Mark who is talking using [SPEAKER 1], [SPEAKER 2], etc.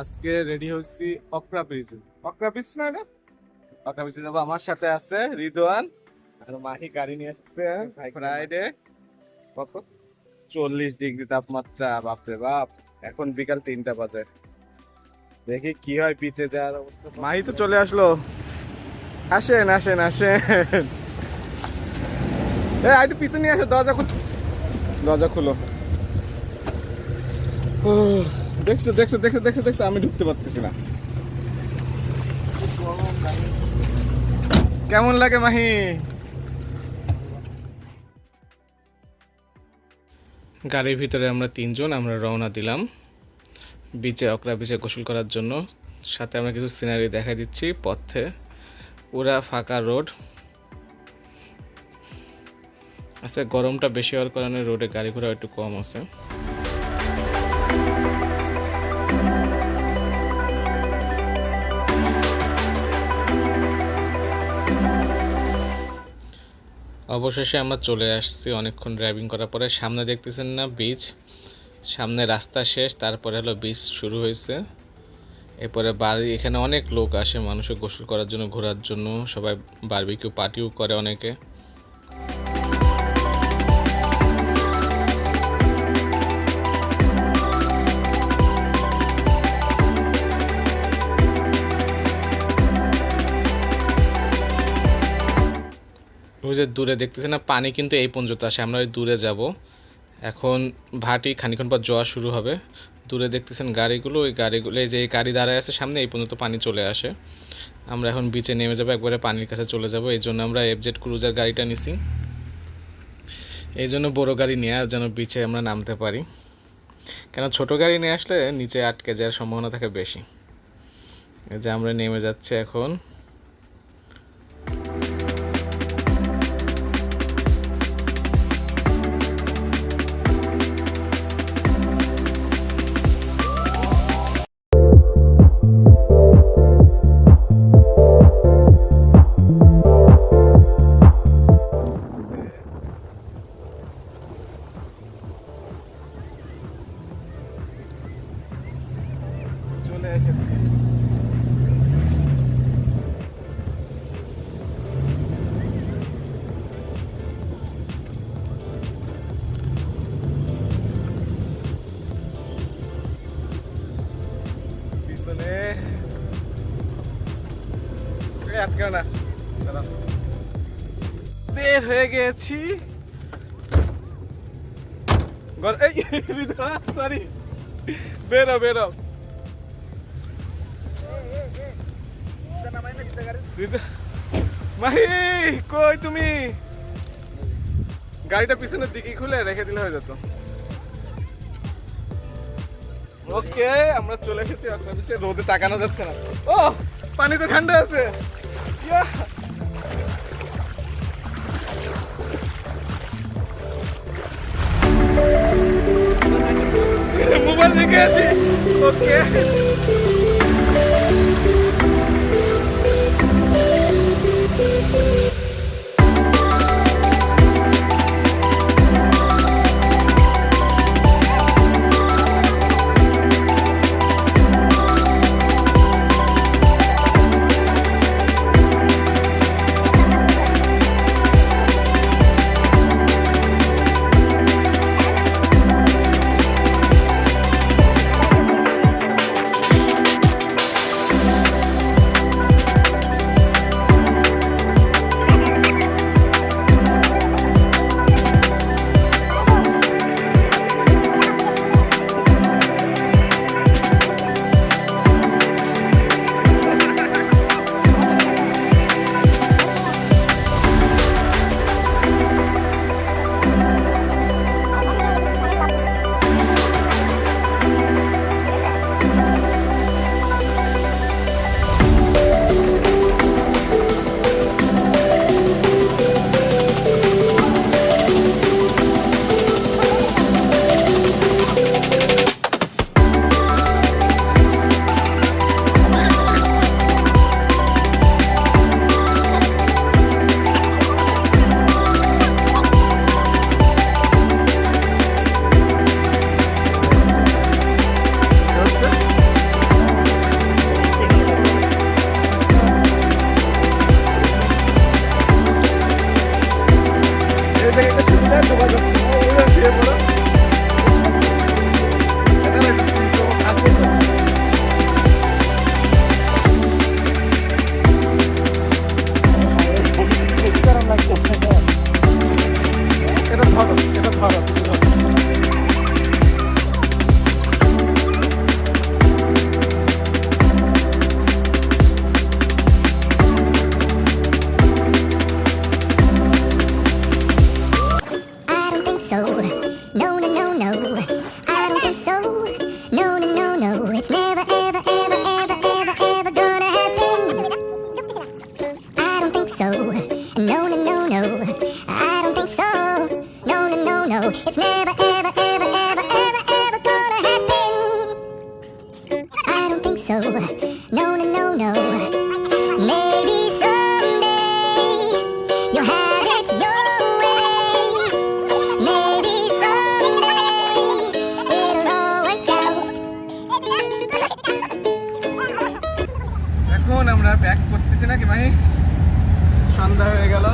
[SPEAKER 1] আজকে রেডি হচ্ছি অকরা bridge অকরা bridge না এটা? অকরা ব্রিজে যাব। আমার সাথে আছে রিদওয়ান আর মাহি গাড়ি নিয়ে আসছে ফ্রাইডে কত? চল্লিশ ডিগ্রি তাপমাত্রা বাপরে বাপ। এখন বিকাল তিনটা বাজে। দেখি কি হয় পিছে যাওয়ার অবস্থা। মাহি তো চলে আসলো। আসেন আসেন আসেন। এ আইটু পিছনে নিয়ে আসো দরজা খুল। দরজা খুলো। দেখছ দেখছ দেখছ দেখছ দেখছ, আমি ঢুকতে পারতেছি না। কেমন লাগে মাহি? গাড়ির ভিতরে আমরা তিনজন, আমরা রওনা দিলাম। বিচে অকরা বিচে গোসল করার জন্য। সাথে আমরা কিছু সিনারি দেখা দিচ্ছি পথে। পুরা ফাঁকা রোড। আচ্ছা গরমটা বেশি হওয়ার কারণে রোডে গাড়ি ঘোড়া একটু কম আছে। অবশেষে আমরা চলে আসছি অনেকক্ষণ ড্রাইভিং করার পরে। সামনে দেখতেছেন না বীচ সামনে রাস্তা শেষ, তারপরে হলো বিচ শুরু হয়েছে। এরপরে বাড়ি, এখানে অনেক লোক আসে মানুষের গোসল করার জন্য, ঘোরার জন্য। সবাই বারবিকিউ পার্টিও করে অনেকে। ওই যে দূরে দেখতেছি না, পানি কিন্তু এই পর্যন্ত আসে, আমরা ওই দূরে যাব। এখন ভাটি খানিক্ষণ পর যাওয়া শুরু হবে। দূরে দেখতেছেন গাড়িগুলো, ওই গাড়িগুলো, এই যে এই গাড়ি দাঁড়ায় আছে সামনে, এই পর্যন্ত পানি চলে আসে। আমরা এখন বিচে নেমে যাব, একবারে পানির কাছে চলে যাব। এই জন্য আমরা এফজেড ক্রুজার গাড়িটা নিছি। এই জন্য বড় গাড়ি নিয়ে যেন বিচে আমরা নামতে পারি। কেন ছোট গাড়ি নিয়ে আসলে নিচে আটকে যাওয়ার সম্ভাবনা থাকে বেশি। এই যে আমরা নেমে যাচ্ছি এখন। চলে এসেছি। বের হয়ে গেছি। সরি বেরো বেরো। মাহি, কই তুমি? গাড়িটা পিছনের দিকে খুলে রেখে দিলে হয়ে যেত। ওকে, আমরা চলে এসেছি। পিছে রোদে তাকানো যাচ্ছে না। ও, পানি তো ঠান্ডা আছে। মোবাইল রেখে আসি। ওকে।
[SPEAKER 2] 我 so
[SPEAKER 1] এখন আমরা ব্যাক করতেছি নাকি ভাই সন্ধ্যা হয়ে গেল।